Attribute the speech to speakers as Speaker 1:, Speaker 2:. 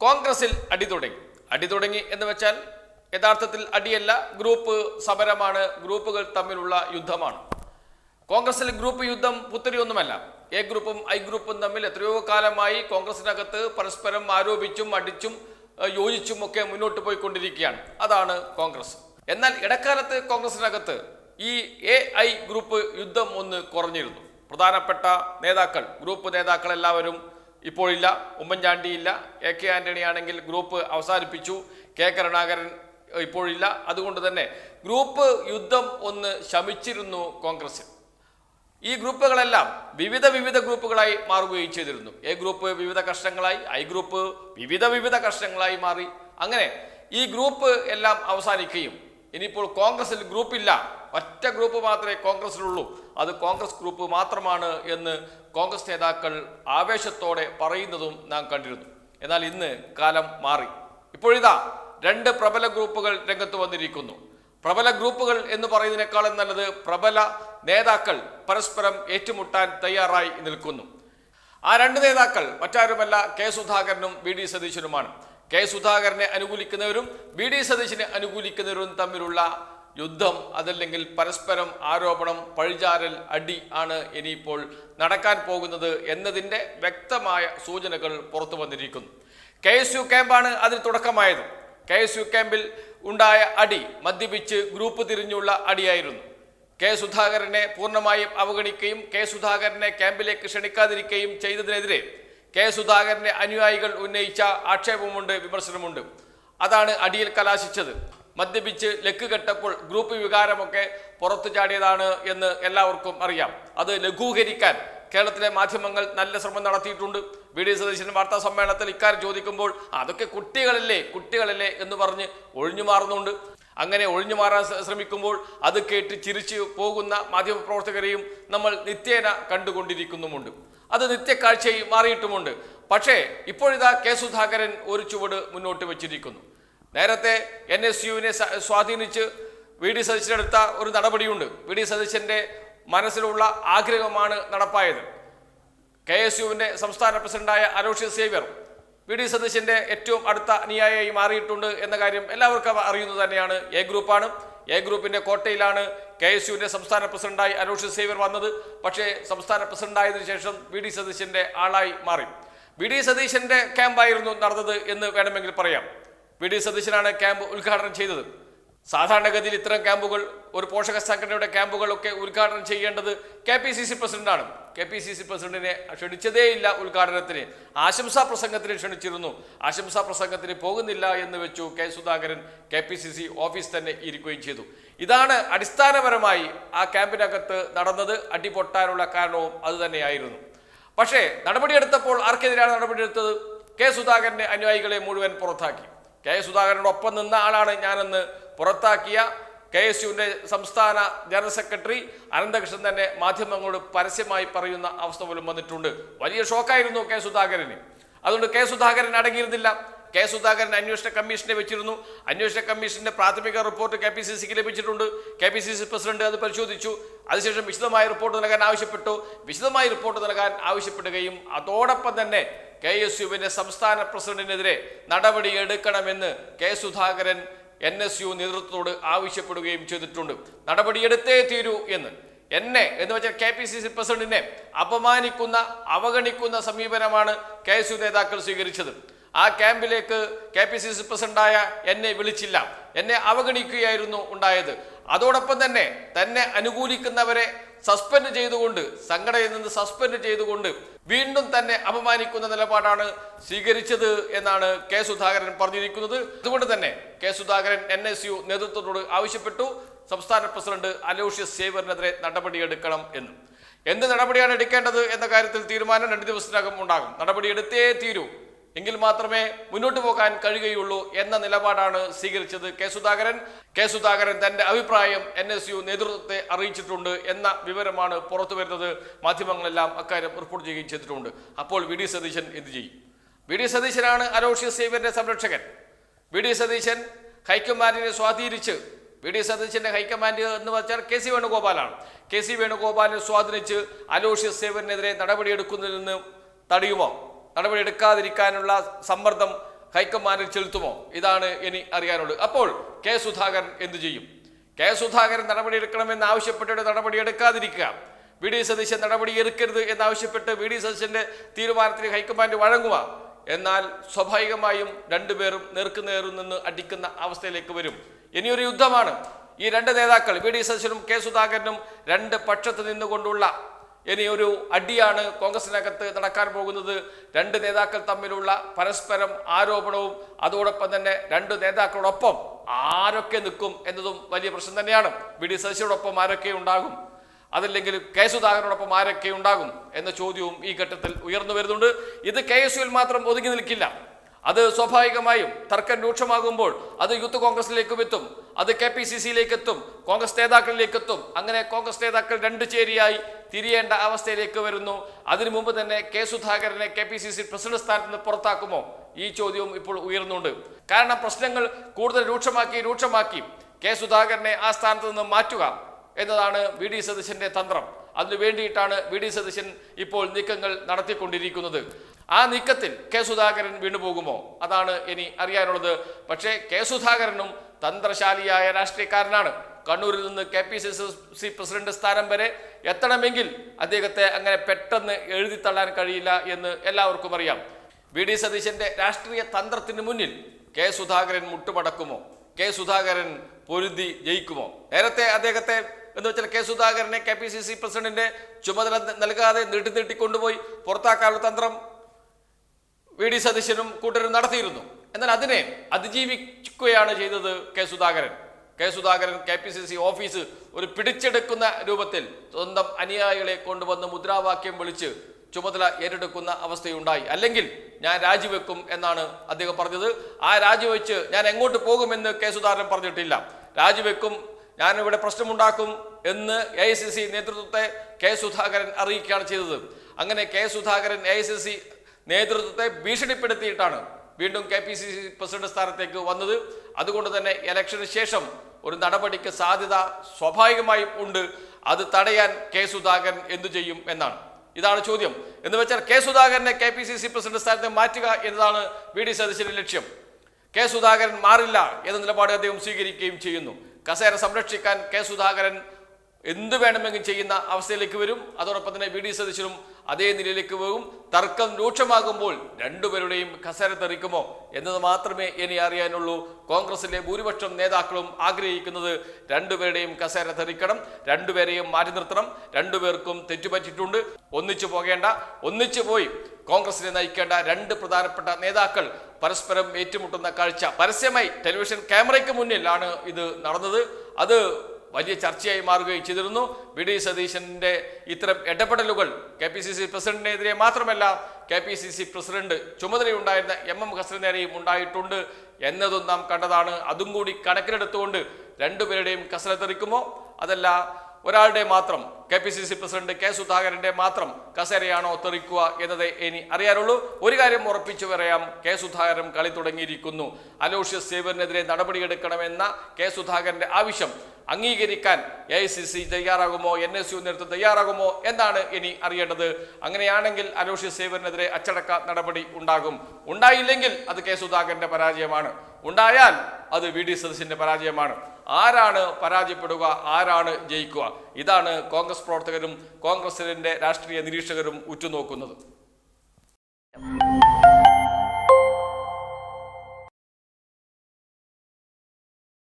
Speaker 1: കോൺഗ്രസിൽ അടി തുടങ്ങി. അടി തുടങ്ങി എന്ന് വെച്ചാൽ യഥാർത്ഥത്തിൽ അടിയല്ല ഗ്രൂപ്പ് സമരമാണ് ഗ്രൂപ്പുകൾ തമ്മിലുള്ള യുദ്ധമാണ്. കോൺഗ്രസിൽ ഗ്രൂപ്പ് യുദ്ധം പുത്തരിയൊന്നുമല്ല. എ ഗ്രൂപ്പും ഐ ഗ്രൂപ്പും തമ്മിൽ എത്രയോ കാലമായി കോൺഗ്രസിനകത്ത് പരസ്പരം ആരോപിച്ചും അടിച്ചും യോജിച്ചും ഒക്കെ മുന്നോട്ട് പോയിക്കൊണ്ടിരിക്കുകയാണ്. അതാണ് കോൺഗ്രസ്. എന്നാൽ ഇടക്കാലത്ത് കോൺഗ്രസിനകത്ത് ഈ എ ഐ ഗ്രൂപ്പ് യുദ്ധം ഒന്ന് കുറഞ്ഞിരുന്നു. പ്രധാനപ്പെട്ട നേതാക്കൾ ഗ്രൂപ്പ് നേതാക്കൾ എല്ലാവരും ഇപ്പോഴില്ല ഉമ്മൻചാണ്ടിയില്ല. എ കെ ആന്റണി ആണെങ്കിൽ ഗ്രൂപ്പ് അവസാനിപ്പിച്ചു. കെ കരുണാകരൻ ഇപ്പോഴില്ല. അതുകൊണ്ട് തന്നെ ഗ്രൂപ്പ് യുദ്ധം ഒന്ന് ശമിച്ചിരുന്നു കോൺഗ്രസിൽ ഈ ഗ്രൂപ്പുകളെല്ലാം വിവിധ വിവിധ ഗ്രൂപ്പുകളായി മാറുകയും ചെയ്തിരുന്നു. എ ഗ്രൂപ്പ് വിവിധ കഷ്ടങ്ങളായി ഐ ഗ്രൂപ്പ് വിവിധ വിവിധ കഷ്ടങ്ങളായി മാറി. അങ്ങനെ ഈ ഗ്രൂപ്പ് എല്ലാം അവസാനിക്കുകയും ഇനിയിപ്പോൾ കോൺഗ്രസിൽ ഗ്രൂപ്പില്ല. ഒറ്റ ഗ്രൂപ്പ് മാത്രമേ കോൺഗ്രസിലുള്ളൂ. അത് കോൺഗ്രസ് ഗ്രൂപ്പ് മാത്രമാണ് എന്ന് കോൺഗ്രസ് നേതാക്കൾ ആവേശത്തോടെ പറയുന്നതും നാം കണ്ടിരുന്നു. എന്നാൽ ഇന്ന് കാലം മാറി. ഇപ്പോഴിതാ രണ്ട് പ്രബല ഗ്രൂപ്പുകൾ രംഗത്ത് വന്നിരിക്കുന്നു. പ്രബല ഗ്രൂപ്പുകൾ എന്ന് പറയുന്നതിനേക്കാളും നല്ലത് പ്രബല നേതാക്കൾ പരസ്പരം ഏറ്റുമുട്ടാൻ തയ്യാറായി നിൽക്കുന്നു. ആ രണ്ട് നേതാക്കൾ മറ്റാരുമല്ല കെ സുധാകരനും വി ഡി സതീശനുമാണ്. കെ സുധാകരനെ അനുകൂലിക്കുന്നവരും ബി ഡി സതീശിനെ അനുകൂലിക്കുന്നവരും തമ്മിലുള്ള യുദ്ധം അതല്ലെങ്കിൽ പരസ്പരം ആരോപണം പഴിചാരൽ അടി ആണ് ഇനിയിപ്പോൾ നടക്കാൻ പോകുന്നത് എന്നതിന്റെ വ്യക്തമായ സൂചനകൾ പുറത്തു വന്നിരിക്കുന്നു. കെ എസ് യു ക്യാമ്പാണ് അതിന് തുടക്കമായത്. കെ എസ് യു ക്യാമ്പിൽ ഉണ്ടായ അടി മദ്യപിച്ച് ഗ്രൂപ്പ് തിരിഞ്ഞുള്ള അടിയായിരുന്നു. കെ സുധാകരനെ പൂർണമായും അവഗണിക്കുകയും കെ സുധാകരനെ ക്യാമ്പിലേക്ക് ക്ഷണിക്കാതിരിക്കുകയും ചെയ്തതിനെതിരെ കെ സുധാകരന്റെ അനുയായികൾ ഉന്നയിച്ച ആക്ഷേപമുണ്ട് വിമർശനമുണ്ട്. അതാണ് അടിയിൽ കലാശിച്ചത്. മദ്യപിച്ച് ലക്ക് കെട്ടപ്പോൾ ഗ്രൂപ്പ് വികാരമൊക്കെ പുറത്തു ചാടിയതാണ് എന്ന് എല്ലാവർക്കും അറിയാം. അത് ലഘൂകരിക്കാൻ കേരളത്തിലെ മാധ്യമങ്ങൾ നല്ല ശ്രമം നടത്തിയിട്ടുണ്ട്. വി ഡി സതീശൻ വാർത്താ സമ്മേളനത്തിൽ ഇക്കാര്യം ചോദിക്കുമ്പോൾ അതൊക്കെ കുട്ടികളല്ലേ കുട്ടികളല്ലേ എന്ന് പറഞ്ഞ് ഒഴിഞ്ഞു മാറുന്നുണ്ട്. അങ്ങനെ ഒഴിഞ്ഞു മാറാൻ ശ്രമിക്കുമ്പോൾ അത് കേട്ട് ചിരിച്ചു പോകുന്ന മാധ്യമപ്രവർത്തകരെയും നമ്മൾ നിത്യേന കണ്ടുകൊണ്ടിരിക്കുന്നുമുണ്ട്. അത് നിത്യക്കാഴ്ചയായി മാറിയിട്ടുമുണ്ട്. പക്ഷേ ഇപ്പോഴിതാ കെ സുധാകരൻ ഒരു ചുവട് മുന്നോട്ട് വെച്ചിരിക്കുന്നു. നേരത്തെ എൻ എസ് യുവിനെ സ്വാധീനിച്ച് വി ഡി സതീശനെടുത്ത ഒരു നടപടിയുണ്ട്. വി ഡി സതീശന്റെ മനസ്സിലുള്ള ആഗ്രഹമാണ് നടപ്പായത്. കെ എസ് യുവിന്റെ സംസ്ഥാന പ്രസിഡന്റായ അലോഷ്യസ് സേവ്യർ വി ഡി സതീശന്റെ ഏറ്റവും അടുത്ത അനുയായി മാറിയിട്ടുണ്ട് എന്ന കാര്യം എല്ലാവർക്കും അറിയുന്നത് തന്നെയാണ്. എ ഗ്രൂപ്പാണ്. എ ഗ്രൂപ്പിന്റെ കോട്ടയിലാണ് കെ എസ് യുവിന്റെ സംസ്ഥാന പ്രസിഡന്റായി അനൂഷ് സേവർ വന്നത്. പക്ഷേ സംസ്ഥാന പ്രസിഡന്റായതിനു ശേഷം വി ഡി സതീശന്റെ ആളായി മാറി. വി ഡി സതീശന്റെ ക്യാമ്പായിരുന്നു നടന്നത് എന്ന് വേണമെങ്കിൽ പറയാം. വി ഡി സതീശനാണ് ക്യാമ്പ് ഉദ്ഘാടനം ചെയ്തത്. സാധാരണഗതിയിൽ ഇത്തരം ക്യാമ്പുകൾ ഒരു പോഷക സംഘടനയുടെ ക്യാമ്പുകളൊക്കെ ഉദ്ഘാടനം ചെയ്യേണ്ടത് കെ പി സി സി പ്രസിഡന്റാണ്. കെ പി സി സി പ്രസിഡന്റിനെ ക്ഷണിച്ചതേയില്ല ഉദ്ഘാടനത്തിന്. ആശംസാ പ്രസംഗത്തിന് ക്ഷണിച്ചിരുന്നു. ആശംസാ പ്രസംഗത്തിന് പോകുന്നില്ല എന്ന് വെച്ചു K Sudhakaran K P C C office തന്നെ ഇരിക്കുകയും ചെയ്തു. ഇതാണ് അടിസ്ഥാനപരമായി ആ ക്യാമ്പിനകത്ത് നടന്നത്. അടിപൊട്ടാനുള്ള കാരണവും അതുതന്നെയായിരുന്നു പക്ഷേ നടപടിയെടുത്തപ്പോൾ ആർക്കെതിരാണ് നടപടിയെടുത്തത്? കെ സുധാകരന്റെ അനുയായികളെ മുഴുവൻ പുറത്താക്കി. കെ സുധാകരനോടൊപ്പം നിന്ന ആളാണ് ഞാനെന്ന് പുറത്താക്കിയ കെ എസ് യുവിന്റെ സംസ്ഥാന ജനറൽ സെക്രട്ടറി അനന്തകൃഷ്ണൻ തന്നെ മാധ്യമങ്ങളോട് പരസ്യമായി പറയുന്ന അവസ്ഥ പോലും വന്നിട്ടുണ്ട്. വലിയ ഷോക്കായിരുന്നു കെ സുധാകരന്. അതുകൊണ്ട് കെ സുധാകരൻ അടങ്ങിയിരുന്നില്ല. കെ സുധാകരൻ അന്വേഷണ കമ്മീഷനെ വെച്ചിരുന്നു. അന്വേഷണ കമ്മീഷന്റെ പ്രാഥമിക റിപ്പോർട്ട് കെ പി സി സിക്ക് ലഭിച്ചിട്ടുണ്ട്. K P C C president അത് പരിശോധിച്ചു. അതിനുശേഷം വിശദമായ റിപ്പോർട്ട് നൽകാൻ ആവശ്യപ്പെട്ടു. വിശദമായ റിപ്പോർട്ട് നൽകാൻ ആവശ്യപ്പെടുകയും അതോടൊപ്പം തന്നെ കെ എസ് യുവിന്റെ സംസ്ഥാന പ്രസിഡന്റിനെതിരെ നടപടി എടുക്കണമെന്ന് K Sudhakaran N S U നേതൃത്വത്തോട് ആവശ്യപ്പെടുകയും ചെയ്തിട്ടുണ്ട്. നടപടിയെടുത്തേ തീരൂ എന്ന്. എന്നെ എന്ന് വെച്ചാൽ കെ പി സി സി പ്രസിഡന്റിനെ അപമാനിക്കുന്ന അവഗണിക്കുന്ന സമീപനമാണ് കെ എസ് യു നേതാക്കൾ സ്വീകരിച്ചത്. ആ ക്യാമ്പിലേക്ക് കെ പി സി സി പ്രസിഡന്റായ എന്നെ വിളിച്ചില്ല. എന്നെ അവഗണിക്കുകയായിരുന്നു ഉണ്ടായത്. അതോടൊപ്പം തന്നെ തന്നെ അനുകൂലിക്കുന്നവരെ സസ്പെൻഡ് ചെയ്തുകൊണ്ട് സംഘടനയിൽ നിന്ന് സസ്പെൻഡ് ചെയ്തുകൊണ്ട് വീണ്ടും തന്നെ അപമാനിക്കുന്ന നിലപാടാണ് സ്വീകരിച്ചത് എന്നാണ് കെ സുധാകരൻ പറഞ്ഞിരിക്കുന്നത്. അതുകൊണ്ട് തന്നെ K Sudhakaran N S U നേതൃത്വത്തോട് ആവശ്യപ്പെട്ടു. സംസ്ഥാന പ്രസിഡന്റ് അലോഷ്യസ് സേവറിനെതിരെ നടപടിയെടുക്കണം എന്ന്. എന്ത് നടപടിയാണ് എടുക്കേണ്ടത് എന്ന കാര്യത്തിൽ തീരുമാനം രണ്ട് ദിവസത്തിനകം ഉണ്ടാകും. നടപടിയെടുത്തേ തീരൂ. എങ്കിൽ മാത്രമേ മുന്നോട്ട് പോകാൻ കഴിയുകയുള്ളൂ എന്ന നിലപാടാണ് സ്വീകരിച്ചത് കെ സുധാകരൻ. കെ സുധാകരൻ തന്റെ അഭിപ്രായം എൻ എസ് യു നേതൃത്വത്തെ അറിയിച്ചിട്ടുണ്ട് എന്ന വിവരമാണ് പുറത്തു വരുന്നത്. മാധ്യമങ്ങളെല്ലാം അക്കാര്യം റിപ്പോർട്ട് ചെയ്യുകയും ചെയ്തിട്ടുണ്ട്. അപ്പോൾ വി ഡി സതീശൻ എന്ത് ചെയ്യും? വി ഡി സതീശനാണ് അലോഷ്യസ് സേവ്യന്റെ സംരക്ഷകൻ. വി ഡി സതീശൻ ഹൈക്കമാൻഡിനെ സ്വാധീനിച്ച് വി ഡി സതീശന്റെ ഹൈക്കമാൻഡ് എന്ന് വെച്ചാൽ കെ സി വേണുഗോപാലാണ്. കെ സി വേണുഗോപാലിനെ സ്വാധീനിച്ച് അലോഷ്യസ് സേവനെതിരെ നടപടിയെടുക്കുന്നതിൽ നിന്ന് തടയുമോ? നടപടിയെടുക്കാതിരിക്കാനുള്ള സമ്മർദ്ദം ഹൈക്കമാൻഡിൽ ചെലുത്തുമോ? ഇതാണ് ഇനി അറിയാനുള്ളത്. അപ്പോൾ കെ സുധാകരൻ എന്തു ചെയ്യും? കെ സുധാകരൻ നടപടിയെടുക്കണമെന്ന് ആവശ്യപ്പെട്ടിട്ട് നടപടിയെടുക്കാതിരിക്കുക വി ഡി സതീശൻ നടപടി എടുക്കരുത് എന്നാവശ്യപ്പെട്ട് വി ഡി സതീശന്റെ തീരുമാനത്തിന് ഹൈക്കമാൻഡ് വഴങ്ങുക. എന്നാൽ സ്വാഭാവികമായും രണ്ടുപേരും നേർക്കുനേറിൽ നിന്ന് അടിക്കുന്ന അവസ്ഥയിലേക്ക് വരും. ഇനിയൊരു യുദ്ധമാണ്. ഈ രണ്ട് നേതാക്കൾ വി ഡി സതീശനും കെ സുധാകരനും രണ്ട് പക്ഷത്ത് നിന്നുകൊണ്ടുള്ള ഇനി ഒരു അടിയാണ് കോൺഗ്രസിനകത്ത് നടക്കാൻ പോകുന്നത്. രണ്ട് നേതാക്കൾ തമ്മിലുള്ള പരസ്പരം ആരോപണവും അതോടൊപ്പം തന്നെ രണ്ട് നേതാക്കളോടൊപ്പം ആരൊക്കെ നിൽക്കും എന്നതും വലിയ പ്രശ്നം തന്നെയാണ്. വി ഡി ശശിയോടൊപ്പം ആരൊക്കെ ഉണ്ടാകും? അതല്ലെങ്കിൽ കെ സുധാകരനോടൊപ്പം ആരൊക്കെ ഉണ്ടാകും എന്ന ചോദ്യവും ഈ ഘട്ടത്തിൽ ഉയർന്നു വരുന്നുണ്ട്. ഇത് കെ എസ് യുവിൽ മാത്രം ഒതുങ്ങി നിൽക്കില്ല. അത് സ്വാഭാവികമായും തർക്കം രൂക്ഷമാകുമ്പോൾ അത് യൂത്ത് കോൺഗ്രസിലേക്കും എത്തും അത് കെ പി സി സിയിലേക്ക് എത്തും കോൺഗ്രസ് നേതാക്കളിലേക്ക് എത്തും. അങ്ങനെ കോൺഗ്രസ് നേതാക്കൾ രണ്ട് ചേരിയായി തിരിയേണ്ട അവസ്ഥയിലേക്ക് വരുന്നു. അതിനു മുമ്പ് തന്നെ കെ സുധാകരനെ K P C C president സ്ഥാനത്ത് നിന്ന് പുറത്താക്കുമോ? ഈ ചോദ്യവും ഇപ്പോൾ ഉയർന്നുണ്ട്. കാരണം പ്രശ്നങ്ങൾ കൂടുതൽ രൂക്ഷമാക്കി രൂക്ഷമാക്കി കെ സുധാകരനെ ആ സ്ഥാനത്ത് നിന്ന് മാറ്റുക എന്നതാണ് വി ഡി സതീശന്റെ തന്ത്രം. അതിനു വേണ്ടിയിട്ടാണ് വി ഡി സതീശൻ ഇപ്പോൾ നീക്കങ്ങൾ നടത്തിക്കൊണ്ടിരിക്കുന്നത്. ആ നീക്കത്തിൽ കെ സുധാകരൻ വീണുപോകുമോ? അതാണ് ഇനി അറിയാനുള്ളത്. പക്ഷേ കെ സുധാകരനും തന്ത്രശാലിയായ രാഷ്ട്രീയക്കാരനാണ്. കണ്ണൂരിൽ നിന്ന് K P C C president സ്ഥാനം വരെ എത്തണമെങ്കിൽ അദ്ദേഹത്തെ അങ്ങനെ പെട്ടെന്ന് എഴുതി തള്ളാൻ കഴിയില്ല എന്ന് എല്ലാവർക്കും അറിയാം. വി ഡി സതീശന്റെ രാഷ്ട്രീയ തന്ത്രത്തിന് മുന്നിൽ കെ സുധാകരൻ മുട്ടുമടക്കുമോ? കെ സുധാകരൻ പൊരുതി ജയിക്കുമോ? നേരത്തെ അദ്ദേഹത്തെ എന്ന് വെച്ചാൽ കെ സുധാകരനെ കെ പി സി സി പ്രസിഡന്റിന്റെ ചുമതല നൽകാതെ നീട്ടി നീട്ടി കൊണ്ടുപോയി പുറത്താക്കാനുള്ള തന്ത്രം വി ഡി സതീശനും കൂട്ടരും നടത്തിയിരുന്നു. എന്നാൽ അതിനെ അതിജീവിക്കുകയാണ് ചെയ്തത് K Sudhakaran. K Sudhakaran K P C C office ഒരു പിടിച്ചെടുക്കുന്ന രൂപത്തിൽ സ്വന്തം അനുയായികളെ കൊണ്ടുവന്ന് മുദ്രാവാക്യം വിളിച്ച് ചുമതല ഏറ്റെടുക്കുന്ന അവസ്ഥയുണ്ടായി. അല്ലെങ്കിൽ ഞാൻ രാജിവെക്കും എന്നാണ് അദ്ദേഹം പറഞ്ഞത്. ആ രാജിവെച്ച് ഞാൻ എങ്ങോട്ട് പോകുമെന്ന് കെ സുധാകരൻ പറഞ്ഞിട്ടില്ല. രാജിവെക്കും ഞാൻ ഇവിടെ പ്രശ്നമുണ്ടാക്കും എന്ന് എ ഐ സി സി നേതൃത്വത്തെ കെ സുധാകരൻ അറിയിക്കുകയാണ് ചെയ്തത്. അങ്ങനെ K Sudhakaran A I C C നേതൃത്വത്തെ ഭീഷണിപ്പെടുത്തിയിട്ടാണ് വീണ്ടും K P C C president സ്ഥാനത്തേക്ക് വന്നത്. അതുകൊണ്ട് തന്നെ ഇലക്ഷന് ശേഷം ഒരു നടപടിക്ക് സാധ്യത സ്വാഭാവികമായും ഉണ്ട്. അത് തടയാൻ കെ സുധാകരൻ എന്തു ചെയ്യും എന്നാണ്. ഇതാണ് ചോദ്യം. എന്ന് വെച്ചാൽ കെ സുധാകരനെ K P C C president സ്ഥാനത്ത് മാറ്റുക എന്നതാണ് വി ഡി സതീശന്റെ ലക്ഷ്യം. കെ സുധാകരൻ മാറില്ല എന്ന നിലപാട് അദ്ദേഹം സ്വീകരിക്കുകയും ചെയ്യുന്നു. കസേര സംരക്ഷിക്കാൻ കെ സുധാകരൻ എന്ത് വേണമെങ്കിലും ചെയ്യുന്ന അവസ്ഥയിലേക്ക് വരും. അതോടൊപ്പം തന്നെ വി ഡി സതീശനും അതേ നിലയിലേക്ക് പോകും. തർക്കം രൂക്ഷമാകുമ്പോൾ രണ്ടുപേരുടെയും കസര തെറിക്കുമോ എന്നത് മാത്രമേ ഇനി അറിയാനുള്ളൂ. കോൺഗ്രസിലെ ഭൂരിപക്ഷം നേതാക്കളും ആഗ്രഹിക്കുന്നത് രണ്ടുപേരുടെയും കസേര തെറിക്കണം രണ്ടുപേരെയും മാറ്റി നിർത്തണം. രണ്ടുപേർക്കും തെറ്റുപറ്റിയിട്ടുണ്ട്. ഒന്നിച്ചു പോകേണ്ട ഒന്നിച്ചു പോയി കോൺഗ്രസിനെ നയിക്കേണ്ട രണ്ട് പ്രധാനപ്പെട്ട നേതാക്കൾ പരസ്പരം ഏറ്റുമുട്ടുന്ന കാഴ്ച. പരസ്യമായി ടെലിവിഷൻ ക്യാമറയ്ക്ക് മുന്നിലാണ് ഇത് നടന്നത്. അത് വലിയ ചർച്ചയായി മാറുകയും ചെയ്തിരുന്നു. വി. ഡി. സതീശന്റെ ഇത്തരം ഇടപെടലുകൾ കെ പി സി സി പ്രസിഡന്റിനെതിരെ മാത്രമല്ല K P C C president ചുമതലയുണ്ടായിരുന്ന M M ഹസറിനെതിരെയും ഉണ്ടായിട്ടുണ്ട് എന്നതും നാം കണ്ടതാണ്. അതും കൂടി കണക്കിലെടുത്തുകൊണ്ട് രണ്ടുപേരുടെയും കസരത്തെറിക്കുമോ? അതല്ല ഒരാളുടെ മാത്രം K P C C president K സുധാകരന്റെ മാത്രം കസേരയാണോ തെറിക്കുക എന്നത് ഇനി അറിയാനുള്ളൂ. ഒരു കാര്യം ഉറപ്പിച്ചു പറയാം കെ സുധാകരൻ കളി തുടങ്ങിയിരിക്കുന്നു. അലോഷ്യസ് സേവറിനെതിരെ നടപടിയെടുക്കണമെന്ന കെ സുധാകരന്റെ ആവശ്യം അംഗീകരിക്കാൻ എ ഐ സി സി തയ്യാറാകുമോ എൻ എസ് യു നേതൃത്വം തയ്യാറാകുമോ എന്നാണ് ഇനി അറിയേണ്ടത്. അങ്ങനെയാണെങ്കിൽ അലോഷ്യസ് സേവറിനെതിരെ അച്ചടക്ക നടപടി ഉണ്ടാകും. ഉണ്ടായില്ലെങ്കിൽ അത് കെ സുധാകരന്റെ പരാജയമാണ്. ഉണ്ടായാൽ അത് വി ഡി സതീശന്റെ പരാജയമാണ്. ആരാണ് പരാജയപ്പെടുക ആരാണ് ജയിക്കുക? ഇതാണ് കോൺഗ്രസ് പ്രവർത്തകരും കോൺഗ്രസിന്റെ രാഷ്ട്രീയ നിരീക്ഷകരും ഉറ്റുനോക്കുന്നത്.